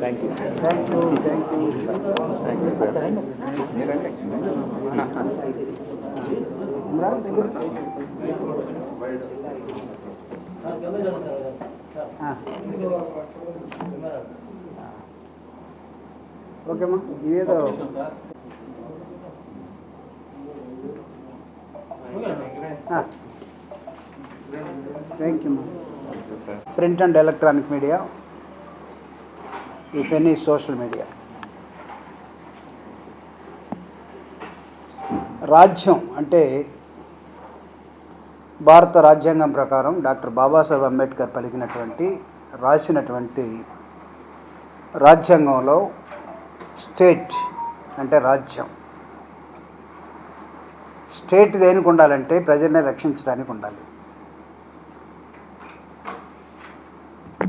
Thank you thank you thank you thank you sir. ఓకేమ్మా ఇదేదో thank you print and electronic media if any social media రాజ్యం అంటే భారత రాజ్యాంగం ప్రకారం doctor Babasaheb Ambedkar పలికినటువంటి రాసినటువంటి రాజ్యాంగంలో స్టేట్ అంటే రాజ్యం. స్టేట్ దేనికి ఉండాలంటే ప్రజల్ని రక్షించడానికి ఉండాలి.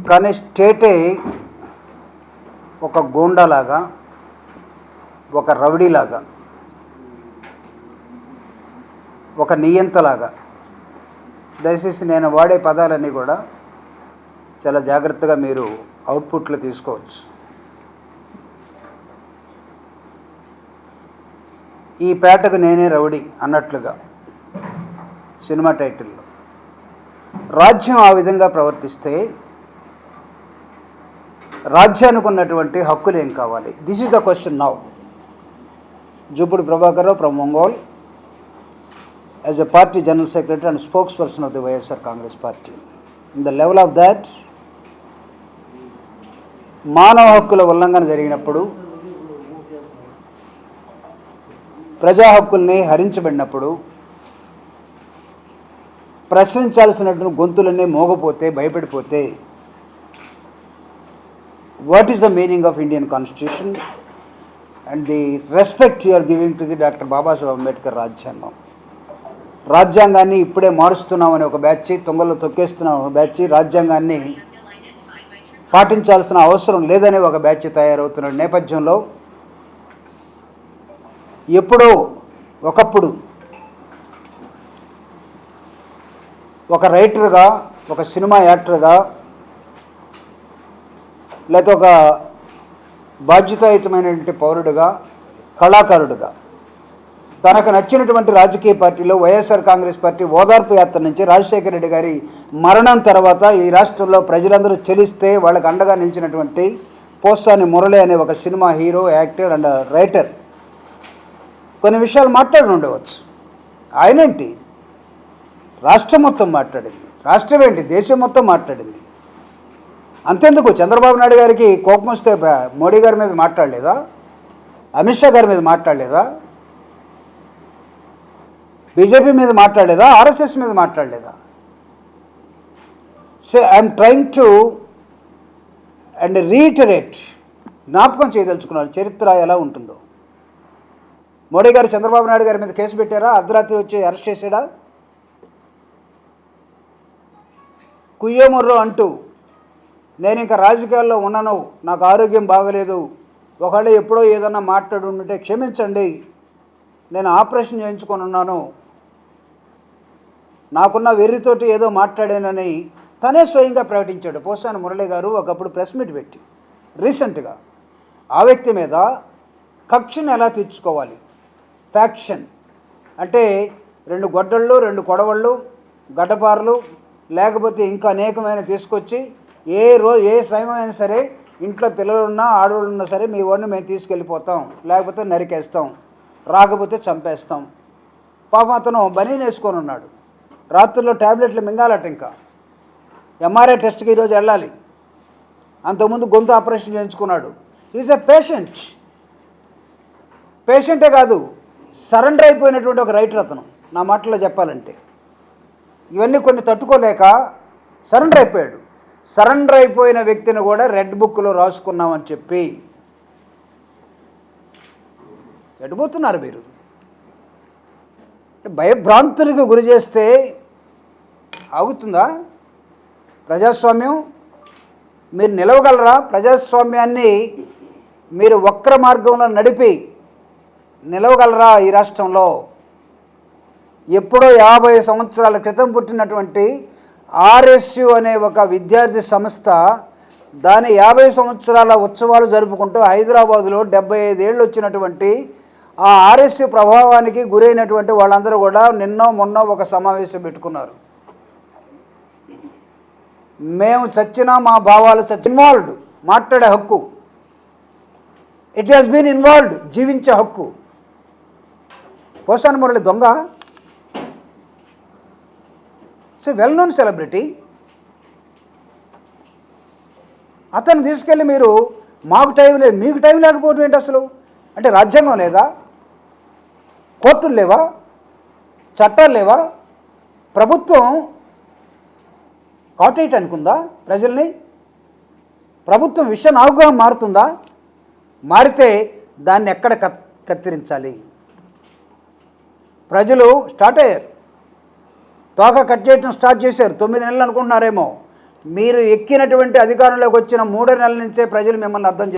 కానీ స్టేటే ఒక గూండాలాగా ఒక రౌడీలాగా ఒక నియంతలాగా. దయచేసి నేను వాడే పదాలన్నీ కూడా చాలా జాగ్రత్తగా మీరు అవుట్పుట్లు తీసుకోవచ్చు. ఈ పేటకు నేనే రౌడీ అన్నట్లుగా సినిమా టైటిల్లో. రాజ్యం ఆ విధంగా ప్రవర్తిస్తే రాజ్యానికి ఉన్నటువంటి హక్కులు ఏం కావాలి? This is the question now Jupudu Prabhakar Rao from Ongole. As a party general secretary and spokesperson of the YSR Congress party in the level of that మానవ హక్కుల ఉల్లంఘన జరిగినప్పుడు ప్రజా హక్కుల్ని హరించబడినప్పుడు ప్రశ్నించాల్సినటువంటి గొంతులన్నీ మోగపోతే భయపడిపోతే what is the meaning of Indian constitution? And the respect you are giving to the doctor Babasaheb Ambedkar రాజ్యాంగం రాజ్యాంగాన్ని ఇప్పుడే మారుస్తున్నామని ఒక బ్యాచ్ తొంగల్లో తొక్కేస్తున్నాం ఒక బ్యాచ్ రాజ్యాంగాన్ని పాటించాల్సిన అవసరం లేదనే ఒక బ్యాచ్ తయారవుతున్న నేపథ్యంలో ఎప్పుడో ఒకప్పుడు ఒక రైటర్గా ఒక సినిమా యాక్టర్గా లేకపోతే ఒక బాధ్యతాయుతమైనటువంటి పౌరుడుగా కళాకారుడుగా తనకు నచ్చినటువంటి రాజకీయ పార్టీలో వైఎస్ఆర్ కాంగ్రెస్ పార్టీ ఓదార్పు యాత్ర నుంచి రాజశేఖర రెడ్డి గారి మరణం తర్వాత ఈ రాష్ట్రంలో ప్రజలందరూ చెలిస్తే వాళ్ళకి అండగా నిలిచినటువంటి పోసాని మురళి అనే ఒక cinema hero actor and writer. కొన్ని విషయాలు మాట్లాడి ఉండవచ్చు. ఆయనేంటి? రాష్ట్రం మొత్తం మాట్లాడింది. రాష్ట్రం ఏంటి? దేశం మొత్తం మాట్లాడింది. అంతెందుకు? చంద్రబాబు నాయుడు గారికి కోపం వస్తే మోడీ గారి మీద మాట్లాడలేదా? అమిత్ షా గారి మీద మాట్లాడలేదా? బీజేపీ మీద మాట్లాడలేదా? ఆర్ఎస్ఎస్ మీద మాట్లాడలేదా? So I'm trying to and reiterate. జ్ఞాపకం చేయదలుచుకున్నారు చరిత్ర ఎలా ఉంటుందో. మోడీ గారు చంద్రబాబు నాయుడు గారి మీద కేసు పెట్టారా? అర్ధరాత్రి వచ్చి అరెస్ట్ చేశాడా? కుయ్యోముర్రో అంటూ నేను ఇంకా రాజకీయాల్లో ఉన్నాను నాకు ఆరోగ్యం బాగలేదు. ఒకవేళ ఎప్పుడో ఏదన్నా మాట్లాడి ఉంటే క్షమించండి. నేను ఆపరేషన్ చేయించుకొని ఉన్నాను. నాకున్న వెర్రితోటి ఏదో మాట్లాడానని తనే స్వయంగా ప్రకటించాడు. పోసాని మురళి గారు ఒకప్పుడు ప్రెస్ మీట్ పెట్టి రీసెంట్గా ఆ వ్యక్తి మీద కక్షను ఎలా తీర్చుకోవాలి? ఫ్యాక్షన్. అంటే రెండు గొడ్డళ్ళు రెండు కొడవళ్ళు గడ్డపారలు లేకపోతే ఇంకా అనేకమైన తీసుకొచ్చి ఏ రో ఏ సమయమైనా సరే ఇంట్లో పిల్లలు ఉన్నా ఆడవాళ్ళు ఉన్నా సరే మీ వాడిని మేము తీసుకెళ్ళిపోతాం. లేకపోతే నరికేస్తాం. రాకపోతే చంపేస్తాం. పాపం అతను బనీన్ వేసుకొని ఉన్నాడు. రాత్రుల్లో ట్యాబ్లెట్లు మింగాలట ఇంకా. ఎంఆర్ఐ టెస్ట్కి ఈరోజు వెళ్ళాలి. అంతకుముందు గొంతు ఆపరేషన్ చేయించుకున్నాడు. ఈజ్ ఎ పేషెంట్ పేషెంటే కాదు సరెండర్ అయిపోయినటువంటి ఒక రైటర్ అతను. నా మాటలో చెప్పాలంటే. ఇవన్నీ కొన్ని తట్టుకోలేక సరెండర్ అయిపోయాడు. సరెండర్ అయిపోయిన వ్యక్తిని కూడా రెడ్ బుక్లో రాసుకున్నామని చెప్పి ఎడిపోతున్నారు మీరు. భయభ్రాంతులకు గురి చేస్తే ఆగుతుందా? ప్రజాస్వామ్యం? మీరు నిలవగలరా? ప్రజాస్వామ్యాన్ని మీరు వక్ర మార్గంలో నడిపి నిలవగలరా ఈ రాష్ట్రంలో? ఎప్పుడో యాభై సంవత్సరాల క్రితం పుట్టినటువంటి ఆర్ఎస్యు అనే ఒక విద్యార్థి సంస్థ దాని యాభై సంవత్సరాల ఉత్సవాలు జరుపుకుంటూ హైదరాబాదులో డెబ్బై ఐదేళ్ళు వచ్చినటువంటి ఆ ఆర్ఎస్యు ప్రభావానికి గురైనటువంటి వాళ్ళందరూ కూడా నిన్నో మొన్నో ఒక సమావేశం పెట్టుకున్నారు. మేము చచ్చినా మా భావాలు చచ్చి ఇన్వాల్వ్డ్ మాట్లాడే హక్కు. ఇట్ హాస్ బీన్ ఇన్వాల్వ్డ్ జీవించే హక్కు. పోసాను మురళి దొంగ? సో వెల్ నోన్ సెలబ్రిటీ అతను తీసుకెళ్ళి మీరు మాకు టైం లేదు మీకు టైం లేకపోవడం ఏంటి అసలు? అంటే రాజ్యాంగం లేదా? కోర్టులు లేవా? చట్టాలు లేవా? ప్రభుత్వం కాటేట్ అనుకుందా ప్రజల్ని? ప్రభుత్వం విషయ నాగుగా మారుతుందా? మారితే దాన్ని ఎక్కడ కత్తిరించాలి? ప్రజలు స్టార్ట్ అయ్యారు. తోక కట్ చేయటం స్టార్ట్ చేశారు. తొమ్మిది నెలలు అనుకుంటున్నారేమో. మీరు ఎక్కినటువంటి అధికారంలోకి వచ్చిన మూడు నెలల నుంచే ప్రజలు మిమ్మల్ని అర్థం